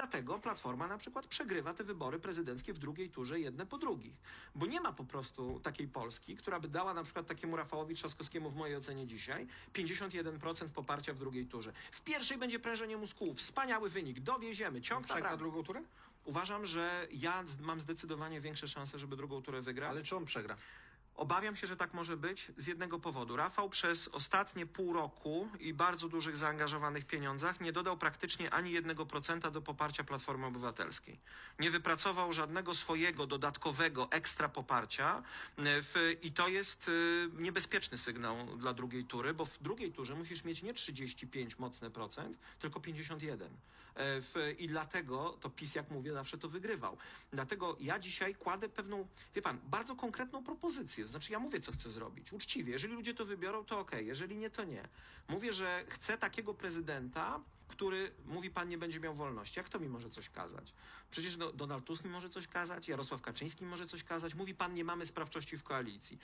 dlatego Platforma na przykład przegrywa te wybory prezydenckie w drugiej turze jedne po drugich. Bo nie ma po prostu takiej Polski, która by dała na przykład takiemu Rafałowi Trzaskowskiemu w mojej ocenie dzisiaj 51% poparcia w drugiej turze. W pierwszej będzie prężenie mózgu. Wspaniały wynik. Dowieziemy. Ciąg Przegra naprawdę. drugą turę? Uważam, że ja mam zdecydowanie większe szanse, żeby drugą turę wygrać. Ale czy on przegra? Obawiam się, że tak może być z jednego powodu. Rafał przez ostatnie pół roku i bardzo dużych zaangażowanych pieniądzach nie dodał praktycznie ani jednego procenta do poparcia Platformy Obywatelskiej. Nie wypracował żadnego swojego dodatkowego ekstra poparcia e, w, i to jest e, niebezpieczny sygnał dla drugiej tury, bo w drugiej turze musisz mieć nie 35 mocne procent, tylko 51. E, w, I dlatego to PiS, jak mówię, zawsze to wygrywał. Dlatego ja dzisiaj kładę pewną, wie pan, bardzo konkretną propozycję. Znaczy ja mówię, co chcę zrobić. Uczciwie. Jeżeli ludzie to wybiorą, to okej. Jeżeli nie, to nie. Mówię, że chcę takiego prezydenta, który, mówi pan, nie będzie miał wolności. Jak to mi może coś kazać? Przecież do, Donald Tusk mi może coś kazać, Jarosław Kaczyński może coś kazać. Mówi pan, nie mamy sprawczości w koalicji.